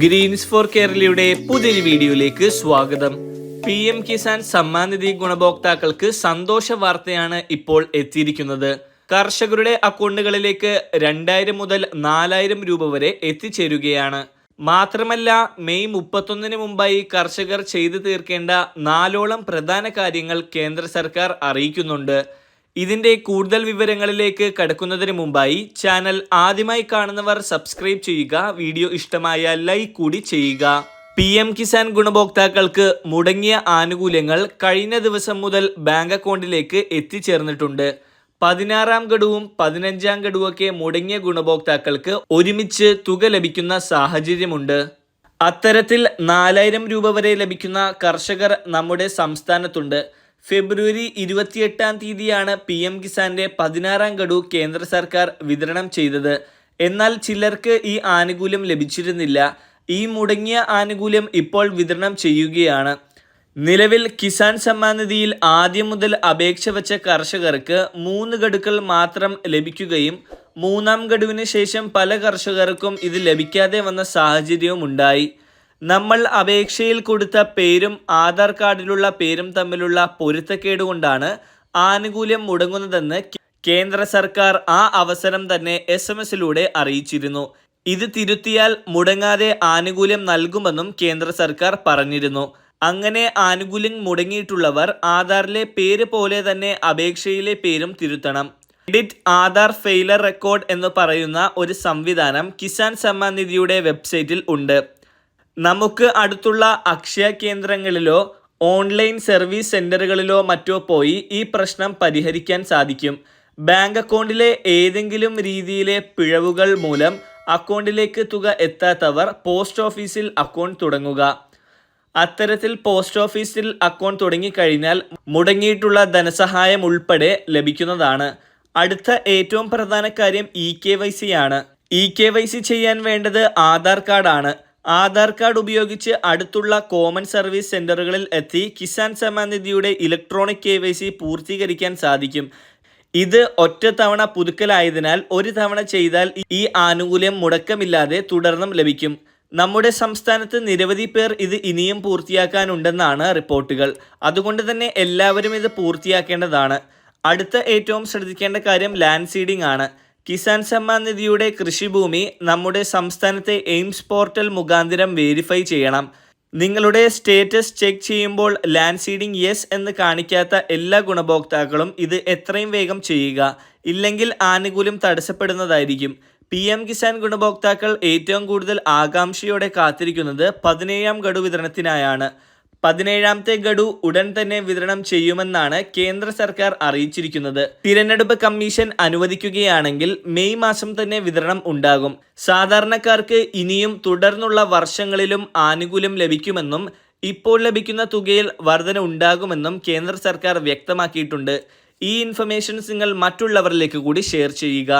Green's four കേരളയുടെ പുതിയൊരു വീഡിയോയിലേക്ക് സ്വാഗതം. പി എം കിസാൻ സമ്മാൻ നിധി ഗുണഭോക്താക്കൾക്ക് സന്തോഷ വാർത്തയാണ് ഇപ്പോൾ എത്തിയിരിക്കുന്നത്. കർഷകരുടെ അക്കൗണ്ടുകളിലേക്ക് രണ്ടായിരം മുതൽ നാലായിരം രൂപ വരെ എത്തിച്ചേരുകയാണ്. മാത്രമല്ല മെയ് മുപ്പത്തൊന്നിന് മുമ്പായി കർഷകർ ചെയ്തു തീർക്കേണ്ട നാലോളം പ്രധാന കാര്യങ്ങൾ കേന്ദ്ര സർക്കാർ അറിയിക്കുന്നുണ്ട്. ഇതിന്റെ കൂടുതൽ വിവരങ്ങളിലേക്ക് കടക്കുന്നതിന് മുമ്പായി ചാനൽ ആദ്യമായി കാണുന്നവർ സബ്സ്ക്രൈബ് ചെയ്യുക വീഡിയോ ഇഷ്ടമായ ലൈക്ക് കൂടി ചെയ്യുക. പി എം കിസാൻ ഗുണഭോക്താക്കൾക്ക് മുടങ്ങിയ ആനുകൂല്യങ്ങൾ കഴിഞ്ഞ ദിവസം മുതൽ ബാങ്ക് അക്കൗണ്ടിലേക്ക് എത്തിച്ചേർന്നിട്ടുണ്ട്. പതിനാറാം ഗഡുവും പതിനഞ്ചാം ഗഡുവൊക്കെ മുടങ്ങിയ ഗുണഭോക്താക്കൾക്ക് ഒരുമിച്ച് തുക ലഭിക്കുന്ന സാഹചര്യമുണ്ട്. അത്തരത്തിൽ നാലായിരം രൂപ വരെ ലഭിക്കുന്ന കർഷകർ നമ്മുടെ സംസ്ഥാനത്തുണ്ട്. ഫെബ്രുവരി ഇരുപത്തിയെട്ടാം തീയതിയാണ് പി എം കിസാന്റെ പതിനാറാം ഗഡു കേന്ദ്ര സർക്കാർ വിതരണം ചെയ്തത്. എന്നാൽ ചിലർക്ക് ഈ ആനുകൂല്യം ലഭിച്ചിരുന്നില്ല. ഈ മുടങ്ങിയ ആനുകൂല്യം ഇപ്പോൾ വിതരണം ചെയ്യുകയാണ്. നിലവിൽ കിസാൻ സമ്മാൻ നിധിയിൽ ആദ്യം മുതൽ അപേക്ഷ വെച്ച കർഷകർക്ക് മൂന്ന് ഗഡുക്കൾ മാത്രം ലഭിക്കുകയും മൂന്നാം ഗഡുവിന് ശേഷം പല കർഷകർക്കും ഇത് ലഭിക്കാതെ വന്ന സാഹചര്യവും ഉണ്ടായി നമ്മൾ അപേക്ഷയിൽ കൊടുത്ത പേരും ആധാർ കാർഡിലുള്ള പേരും തമ്മിലുള്ള പൊരുത്തക്കേട് കൊണ്ടാണ് ആനുകൂല്യം മുടങ്ങുന്നതെന്ന് കേന്ദ്ര സർക്കാർ ആ അവസരം തന്നെ എസ് എം എസിലൂടെ അറിയിച്ചിരുന്നു. ഇത് തിരുത്തിയാൽ മുടങ്ങാതെ ആനുകൂല്യം നൽകുമെന്നും കേന്ദ്ര സർക്കാർ പറഞ്ഞിരുന്നു. അങ്ങനെ ആനുകൂല്യം മുടങ്ങിയിട്ടുള്ളവർ ആധാറിലെ പേര് പോലെ തന്നെ അപേക്ഷയിലെ പേരും തിരുത്തണം. എഡിറ്റ് ആധാർ ഫെയിലർ റെക്കോർഡ് എന്ന് പറയുന്ന ഒരു സംവിധാനം കിസാൻ സമ്മാൻ നിധിയുടെ വെബ്സൈറ്റിൽ ഉണ്ട്. നമുക്ക് അടുത്തുള്ള അക്ഷയ കേന്ദ്രങ്ങളിലോ ഓൺലൈൻ സർവീസ് സെന്ററുകളിലോ മറ്റോ പോയി ഈ പ്രശ്നം പരിഹരിക്കാൻ സാധിക്കും. ബാങ്ക് അക്കൗണ്ടിലെ ഏതെങ്കിലും രീതിയിലെ പിഴവുകൾ മൂലം അക്കൗണ്ടിലേക്ക് തുക എത്താത്തവർ പോസ്റ്റ് ഓഫീസിൽ അക്കൗണ്ട് തുടങ്ങുക. അത്തരത്തിൽ പോസ്റ്റ് ഓഫീസിൽ അക്കൗണ്ട് തുടങ്ങിക്കഴിഞ്ഞാൽ മുടങ്ങിയിട്ടുള്ള ധനസഹായം ഉൾപ്പെടെ ലഭിക്കുന്നതാണ്. അടുത്ത ഏറ്റവും പ്രധാന കാര്യം ഇ കെ വൈ സി ആണ്. ഇ കെ വൈ സി ചെയ്യാൻ വേണ്ടത് ആധാർ കാർഡാണ്. ആധാർ കാർഡ് ഉപയോഗിച്ച് അടുത്തുള്ള കോമൺ സർവീസ് സെന്ററുകളിൽ എത്തി കിസാൻ സമ്മാൻ നിധിയുടെ ഇലക്ട്രോണിക് കെ പൂർത്തീകരിക്കാൻ സാധിക്കും. ഇത് ഒറ്റ തവണ പുതുക്കലായതിനാൽ ഒരു തവണ ചെയ്താൽ ഈ ആനുകൂല്യം മുടക്കമില്ലാതെ തുടർന്നും ലഭിക്കും. നമ്മുടെ സംസ്ഥാനത്ത് നിരവധി പേർ ഇത് ഇനിയും പൂർത്തിയാക്കാനുണ്ടെന്നാണ് റിപ്പോർട്ടുകൾ. അതുകൊണ്ട് തന്നെ എല്ലാവരും ഇത് പൂർത്തിയാക്കേണ്ടതാണ്. അടുത്ത ഏറ്റവും ശ്രദ്ധിക്കേണ്ട കാര്യം ലാൻഡ് സീഡിംഗ് ആണ്. കിസാൻ സമ്മാൻ നിധിയുടെ കൃഷിഭൂമി നമ്മുടെ സംസ്ഥാനത്തെ എയിംസ് പോർട്ടൽ മുഖാന്തരം വേരിഫൈ ചെയ്യണം. നിങ്ങളുടെ സ്റ്റേറ്റസ് ചെക്ക് ചെയ്യുമ്പോൾ ലാൻഡ് സീഡിംഗ് യെസ് എന്ന് കാണിക്കാത്ത എല്ലാ ഗുണഭോക്താക്കളും ഇത് എത്രയും വേഗം ചെയ്യുക. ഇല്ലെങ്കിൽ ആനുകൂല്യം തടസ്സപ്പെടുന്നതായിരിക്കും. പി എം കിസാൻ ഗുണഭോക്താക്കൾ ഏറ്റവും കൂടുതൽ ആകാംക്ഷയോടെ കാത്തിരിക്കുന്നത് പതിനേഴാം ഗഡു വിതരണത്തിനായാണ്. പതിനേഴാമത്തെ ഗഡു ഉടൻ തന്നെ വിതരണം ചെയ്യുമെന്നാണ് കേന്ദ്ര സർക്കാർ അറിയിച്ചിരിക്കുന്നത്. തിരഞ്ഞെടുപ്പ് കമ്മീഷൻ അനുവദിക്കുകയാണെങ്കിൽ മെയ് മാസം തന്നെ വിതരണം ഉണ്ടാകും. സാധാരണക്കാർക്ക് ഇനിയും തുടർന്നുള്ള വർഷങ്ങളിലും ആനുകൂല്യം ലഭിക്കുമെന്നും ഇപ്പോൾ ലഭിക്കുന്ന തുകയിൽ വർധന ഉണ്ടാകുമെന്നും കേന്ദ്ര സർക്കാർ വ്യക്തമാക്കിയിട്ടുണ്ട്. ഈ ഇൻഫർമേഷൻസ് നിങ്ങൾ മറ്റുള്ളവരിലേക്ക് കൂടി ഷെയർ ചെയ്യുക.